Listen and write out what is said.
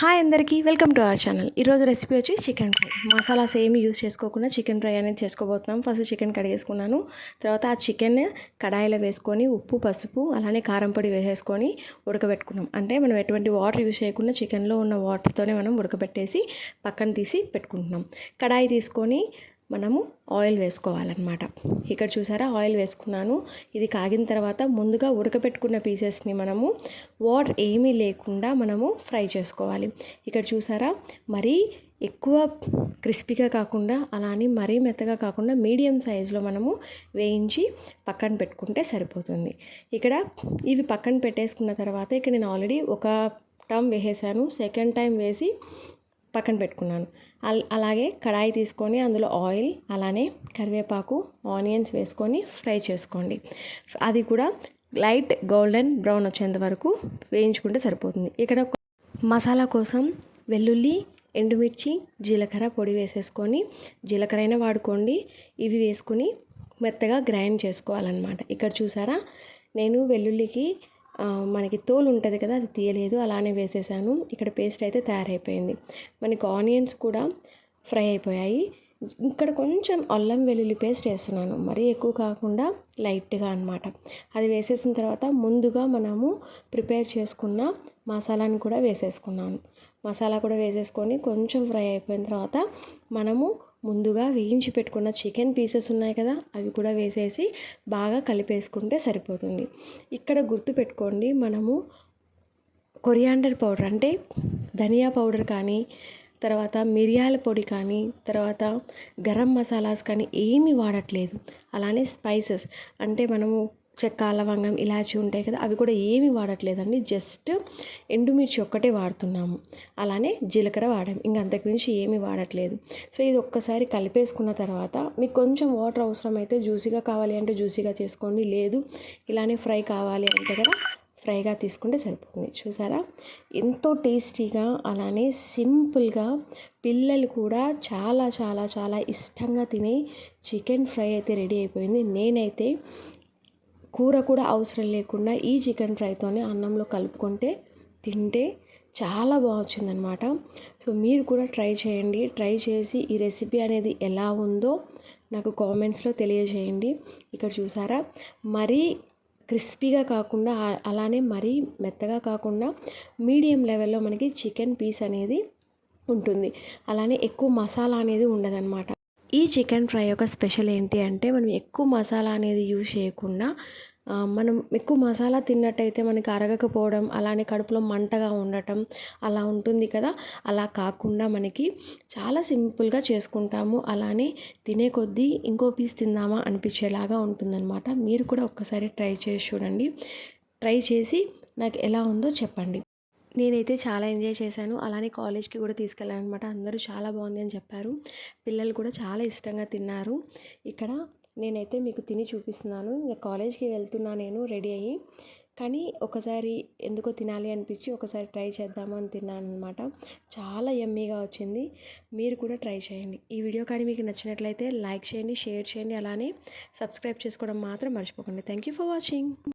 Hi అందరికీ welcome to our channel. ఈరోజు recipe వచ్చి చికెన్ ఫ్రై. మసాలాస్ ఏమి యూస్ చేసుకోకుండా చికెన్ ఫ్రై అనేది చేసుకోబోతున్నాం. ఫస్ట్ చికెన్ కడిగేసుకున్నాను తర్వాత ఆ చికెన్ కడాయిలో వేసుకొని ఉప్పు పసుపు అలానే కారం పొడి వేసేసుకొని ఉడకబెట్టుకున్నాం. అంటే మనం ఎటువంటి వాటర్ యూస్ చేయకుండా చికెన్లో ఉన్న వాటర్తోనే మనం ఉడకబెట్టేసి పక్కన తీసి పెట్టుకుంటున్నాం. కడాయి తీసుకొని మనము ఆయిల్ వేసుకోవాలన్నమాట. ఇక్కడ చూసారా ఆయిల్ వేసుకున్నాను. ఇది కాగిన తర్వాత ముందుగా ఉడకబెట్టుకున్న పీసెస్ని మనము వాటర్ ఏమీ లేకుండా మనము ఫ్రై చేసుకోవాలి. ఇక్కడ చూసారా మరీ ఎక్కువ క్రిస్పీగా కాకుండా అలానే మరీ మెత్తగా కాకుండా మీడియం సైజులో మనము వేయించి పక్కన పెట్టుకుంటే సరిపోతుంది. ఇక్కడ ఇవి పక్కన పెట్టేసుకున్న తర్వాత ఇక్కడ నేను ఆల్రెడీ ఒక టర్మ్ వేసేసాను. సెకండ్ టైం వేసి పక్కన పెట్టుకున్నాను. అలాగే కడాయి తీసుకొని అందులో ఆయిల్ అలానే కరివేపాకు ఆనియన్స్ వేసుకొని ఫ్రై చేసుకోండి. అది కూడా లైట్ గోల్డెన్ బ్రౌన్ వచ్చేంత వరకు వేయించుకుంటే సరిపోతుంది. ఇక్కడ మసాలా కోసం వెల్లుల్లి ఎండుమిర్చి జీలకర్ర పొడి వేసేసుకొని జీలకర్ర అయినా వాడుకోండి. ఇవి వేసుకొని మెత్తగా గ్రైండ్ చేసుకోవాలన్నమాట. ఇక్కడ చూసారా? నేను వెల్లుల్లికి మనకి తోలు ఉంటుంది కదా అది తీయలేదు అలానే వేసేసాను. ఇక్కడ పేస్ట్ అయితే తయారైపోయింది. మనకి ఆనియన్స్ కూడా ఫ్రై అయిపోయాయి. ఇక్కడ కొంచెం అల్లం వెల్లుల్లి పేస్ట్ వేస్తున్నాను. మరీ ఎక్కువ కాకుండా లైట్గా అనమాట అది వేసేసిన తర్వాత ముందుగా మనము ప్రిపేర్ చేసుకున్న మసాలాని కూడా వేసేసుకున్నాను. మసాలా కూడా వేసేసుకొని కొంచెం ఫ్రై అయిపోయిన తర్వాత మనము ముందుగా వేయించి పెట్టుకున్న చికెన్ పీసెస్ ఉన్నాయి కదా అవి కూడా వేసేసి బాగా కలిపేసుకుంటే సరిపోతుంది. ఇక్కడ గుర్తుపెట్టుకోండి మనము కొరియాండర్ పౌడర్ అంటే ధనియా పౌడర్ కానీ తర్వాత మిరియాల పొడి కానీ తర్వాత గరం మసాలాస్ కానీ ఏమీ వాడట్లేదు. అలానే స్పైసెస్ అంటే మనము చెక్క లవంగం ఇలాచి ఉంటాయి కదా అవి కూడా ఏమి వాడట్లేదండి. జస్ట్ ఎండుమిర్చి ఒక్కటే వాడుతున్నాము. అలానే జీలకర్ర వాడాము. ఇంకా అంతకుమించి ఏమీ వాడట్లేదు. సో ఇది ఒక్కసారి కలిపేసుకున్న తర్వాత మీకు కొంచెం వాటర్ అవసరమైతే జ్యూసీగా కావాలి అంటే జ్యూసీగా చేసుకోండి. లేదు ఇలానే ఫ్రై కావాలి అంటే కదా ఫ్రైగా తీసుకుంటే సరిపోతుంది. చూసారా? ఎంతో టేస్టీగా అలానే సింపుల్గా పిల్లలు కూడా చాలా చాలా చాలా ఇష్టంగా తినే చికెన్ ఫ్రై అయితే రెడీ అయిపోయింది. నేనైతే కూర కూడా అవసరం లేకుండా ఈ చికెన్ ఫ్రైతోనే అన్నంలో కలుపుకుంటే తింటే చాలా బాగుందనమాట సో మీరు కూడా ట్రై చేయండి. ట్రై చేసి ఈ రెసిపీ అనేది ఎలా ఉందో నాకు కామెంట్స్లో తెలియజేయండి. ఇక్కడ చూసారా? మరీ క్రిస్పీగా కాకుండా అలానే మరీ మెత్తగా కాకుండా మీడియం లెవెల్లో మనకి చికెన్ పీస్ అనేది ఉంటుంది. అలానే ఎక్కువ మసాలా అనేది ఉండదన్నమాట. ఈ చికెన్ ఫ్రై యొక్క స్పెషల్ ఏంటి అంటే మనం ఎక్కువ మసాలా అనేది యూజ్ చేయకుండా మనం ఎక్కువ మసాలా తిన్నట్టయితే మనకి అరగకపోవడం అలానే కడుపులో మంటగా ఉండటం అలా ఉంటుంది కదా. అలా కాకుండా మనకి చాలా సింపుల్గా చేసుకుంటాము అలానే తినే కొద్దీ ఇంకో పీస్ తిందామా అనిపించేలాగా ఉంటుందన్నమాట. మీరు కూడా ఒక్కసారి ట్రై చేసి చూడండి. ట్రై చేసి నాకు ఎలా ఉందో చెప్పండి. నేనైతే చాలా ఎంజాయ్ చేశాను. అలానే కాలేజ్కి కూడా తీసుకెళ్ళాను అనమాట అందరూ చాలా బాగుంది అని చెప్పారు. పిల్లలు కూడా చాలా ఇష్టంగా తిన్నారు. ఇక్కడ నేనైతే మీకు తిని చూపిస్తున్నాను. ఇంకా కాలేజ్కి వెళ్తున్నా నేను రెడీ అయ్యి. కానీ ఒకసారి ఎందుకో తినాలి అనిపించి ఒకసారి ట్రై చేద్దాము అని తిన్నాను అనమాట చాలా ఎమ్మీగా వచ్చింది. మీరు కూడా ట్రై చేయండి. ఈ వీడియో కానీ మీకు నచ్చినట్లయితే లైక్ చేయండి షేర్ చేయండి. అలానే సబ్స్క్రైబ్ చేసుకోవడం మాత్రం మర్చిపోకండి. Thank you for watching.